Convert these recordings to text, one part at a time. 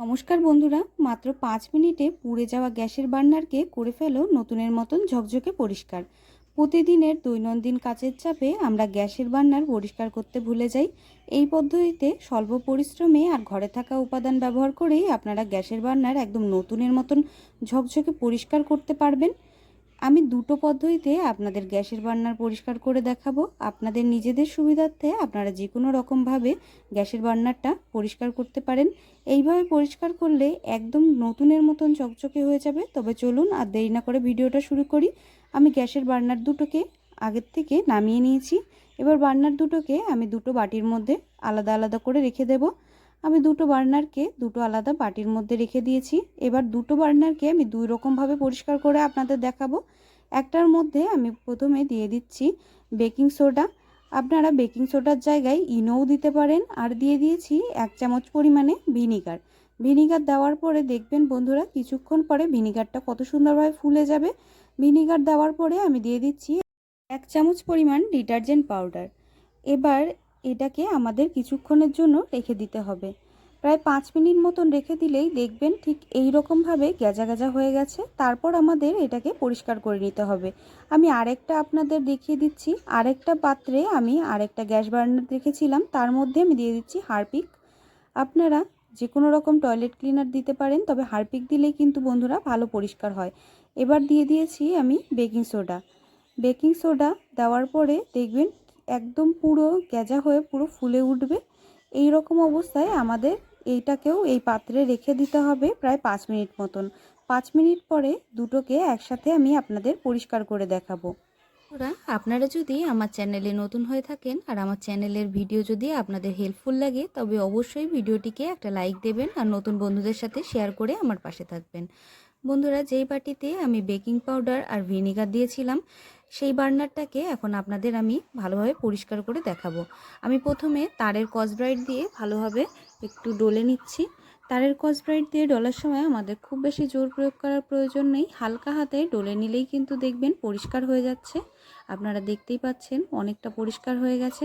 নমস্কার বন্ধুরা, মাত্র পাঁচ মিনিটে পুড়ে যাওয়া গ্যাসের বার্নারকে করে ফেলো নতুনের মতন ঝকঝকে পরিষ্কার। প্রতিদিনের দৈনন্দিন কাজের চাপে আমরা গ্যাসের বার্নার পরিষ্কার করতে ভুলে যাই। এই পদ্ধতিতে স্বল্প পরিশ্রমে আর ঘরে থাকা উপাদান ব্যবহার করেই আপনারা গ্যাসের বার্নার একদম নতুনের মতন ঝকঝকে পরিষ্কার করতে পারবেন। আমি দুটো পদ্ধতিতে আপনাদের গ্যাসের বার্নার পরিষ্কার করে দেখাবো। আপনাদের নিজেদের সুবিধার্থে আপনারা যে কোনো রকমভাবে গ্যাসের বার্নারটা পরিষ্কার করতে পারেন। এইভাবে পরিষ্কার করলে একদম নতুনের মতন চকচকে হয়ে যাবে। তবে চলুন আর দেরি না করে ভিডিওটা শুরু করি। আমি গ্যাসের বার্নার দুটোকে আগের থেকে নামিয়ে নিয়েছি। এবার বার্নার দুটোকে আমি দুটো বাটির মধ্যে আলাদা আলাদা করে রেখে দেবো। আমি দুটো বার্নারকে দুটো আলাদা বাটির মধ্যে রেখে দিয়েছি। এবার দুটো বার্নারকে আমি দুই রকমভাবে পরিষ্কার করে আপনাদের দেখাবো। একটার মধ্যে আমি প্রথমে দিয়ে দিচ্ছি বেকিং সোডা। আপনারা বেকিং সোডার জায়গায় ইনোও দিতে পারেন আর দিয়ে দিয়েছি এক চামচ পরিমাণে ভিনিগার। ভিনিগার দেওয়ার পরে দেখবেন বন্ধুরা কিছুক্ষণ পরে ভিনিগারটা কত সুন্দরভাবে ফুলে যাবে। ভিনিগার দেওয়ার পরে আমি দিয়ে দিচ্ছি এক চামচ পরিমাণ ডিটারজেন্ট পাউডার। এবার এটাকে আমাদের কিছুক্ষণের জন্য রেখে দিতে হবে। প্রায় পাঁচ মিনিট মতন রেখে দিলেই দেখবেন ঠিক এই রকমভাবে গেজা গেজা হয়ে গেছে। তারপর আমাদের এটাকে পরিষ্কার করে নিতে হবে। আমি আরেকটা আপনাদের দেখিয়ে দিচ্ছি। আরেকটা পাত্রে আমি আরেকটা গ্যাস বার্নার রেখেছিলাম। তার মধ্যে আমি দিয়ে দিচ্ছি হারপিক। আপনারা যে কোনো রকম টয়লেট ক্লিনার দিতে পারেন, তবে হারপিক দিলেই কিন্তু বন্ধুরা ভালো পরিষ্কার হয়। এবার দিয়ে দিয়েছি আমি বেকিং সোডা। বেকিং সোডা দেওয়ার পরে দেখবেন একদম পুরো গেজা হয়ে পুরো ফুলে উঠবে। এই রকম অবস্থায় আমাদের এইটাকেও এই পাত্রে রেখে দিতে হবে প্রায় পাঁচ মিনিট মতন। পাঁচ মিনিট পরে দুটোকে একসাথে আমি আপনাদের পরিষ্কার করে দেখাবো। ওরা আপনারা যদি আমার চ্যানেলে নতুন হয়ে থাকেন আর আমার চ্যানেলের ভিডিও যদি আপনাদের হেল্পফুল লাগে, তবে অবশ্যই ভিডিওটিকে একটা লাইক দেবেন আর নতুন বন্ধুদের সাথে শেয়ার করে আমার পাশে থাকবেন। বন্ধুরা, যেই বাটিতে আমি বেকিং পাউডার আর ভিনিগার দিয়েছিলাম সেই বার্নারটাকে এখন আপনাদের আমি ভালোভাবে পরিষ্কার করে দেখাবো। আমি প্রথমে তারের কসব্রাইট দিয়ে ভালোভাবে একটু ডলে নিচ্ছি। তারের কসব্রাইট দিয়ে ডলার সময় আমাদের খুব বেশি জোর প্রয়োগ করার প্রয়োজন নেই। হালকা হাতে ডলে নিলেই কিন্তু দেখবেন পরিষ্কার হয়ে যাচ্ছে। আপনারা দেখতেই পাচ্ছেন অনেকটা পরিষ্কার হয়ে গেছে।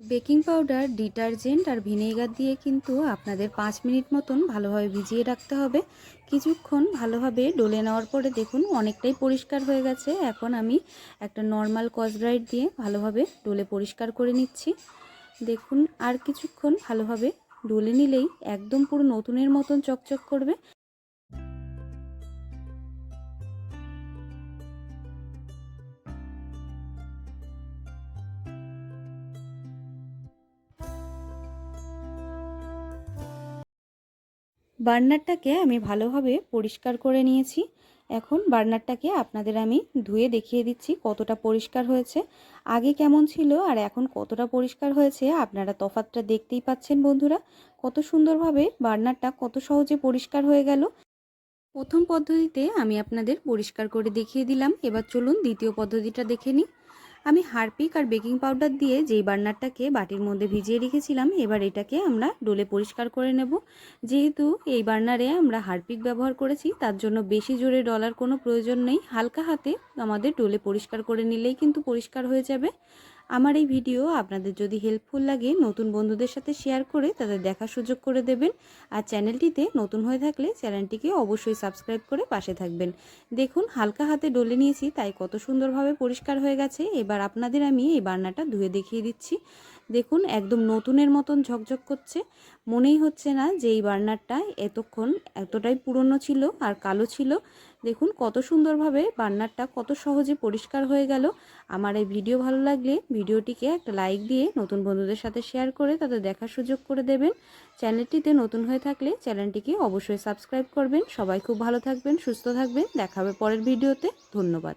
বেকিং পাউডার, ডিটারজেন্ট আর ভিনেগার দিয়ে কিন্তু আপনাদের পাঁচ মিনিট মতন ভালোভাবে ভিজিয়ে রাখতে হবে। কিছুক্ষণ ভালোভাবে ডলে নেওয়ার পরে দেখুন অনেকটাই পরিষ্কার হয়ে গেছে। এখন আমি একটা নর্মাল কসব্রাইট দিয়ে ভালোভাবে ডলে পরিষ্কার করে নিচ্ছি। দেখুন আর কিছুক্ষণ ভালোভাবে ডলে নিলেই একদম পুরো নতুনের মতন চকচক করবে। বার্নারটাকে আমি ভালোভাবে পরিষ্কার করে নিয়েছি। এখন বার্নারটাকে আপনাদের আমি ধুয়ে দেখিয়ে দিচ্ছি কতটা পরিষ্কার হয়েছে, আগে কেমন ছিল আর এখন কতটা পরিষ্কার হয়েছে আপনারা তফাতটা দেখতেই পাচ্ছেন বন্ধুরা। কত সুন্দরভাবে বার্নারটা কত সহজে পরিষ্কার হয়ে গেল। প্রথম পদ্ধতিতে আমি আপনাদের পরিষ্কার করে দেখিয়ে দিলাম। এবার চলুন দ্বিতীয় পদ্ধতিটা দেখে নিই। আমি হারপিক আর বেকিং পাউডার দিয়ে যেই বার্নারটাকে বাটির মধ্যে ভিজিয়ে রেখেছিলাম, এবার এটাকে আমরা ডোলে পরিষ্কার করে নেব। যেহেতু এই বার্নারে আমরা হারপিক ব্যবহার করেছি, তার জন্য বেশি জোরে ডলার কোনো প্রয়োজন নেই। হালকা হাতে আমাদের ডোলে পরিষ্কার করে নিলেই কিন্তু পরিষ্কার হয়ে যাবে। আমার এই ভিডিও আপনাদের যদি হেল্পফুল লাগে, নতুন বন্ধুদের সাথে শেয়ার করে তাদের দেখার সুযোগ করে দেবেন। আর চ্যানেলটিতে নতুন হয়ে থাকলে চ্যানেলটিকে অবশ্যই সাবস্ক্রাইব করে পাশে থাকবেন। দেখুন, হালকা হাতে ডলে নিয়েছি, তাই কত সুন্দরভাবে পরিষ্কার হয়ে গেছে। এবার আপনাদের আমি এই বান্নাটা ধুয়ে দেখিয়ে দিচ্ছি। দেখুন, একদম নতুনের মতন ঝকঝক করছে। মনেই হচ্ছে না যে এই বার্নারটা এতক্ষণ এতটাই পুরনো ছিল আর কালো ছিল। দেখুন, কত সুন্দরভাবে বার্নারটা কত সহজে পরিষ্কার হয়ে গেল। আমার এই ভিডিও ভালো লাগলে ভিডিওটিকে একটা লাইক দিয়ে নতুন বন্ধুদের সাথে শেয়ার করে তাদের দেখার সুযোগ করে দেবেন। চ্যানেলটিতে নতুন হয়ে থাকলে চ্যানেলটিকে অবশ্যই সাবস্ক্রাইব করবেন। সবাই খুব ভালো থাকবেন, সুস্থ থাকবেন। দেখাবে পরের ভিডিওতে। ধন্যবাদ।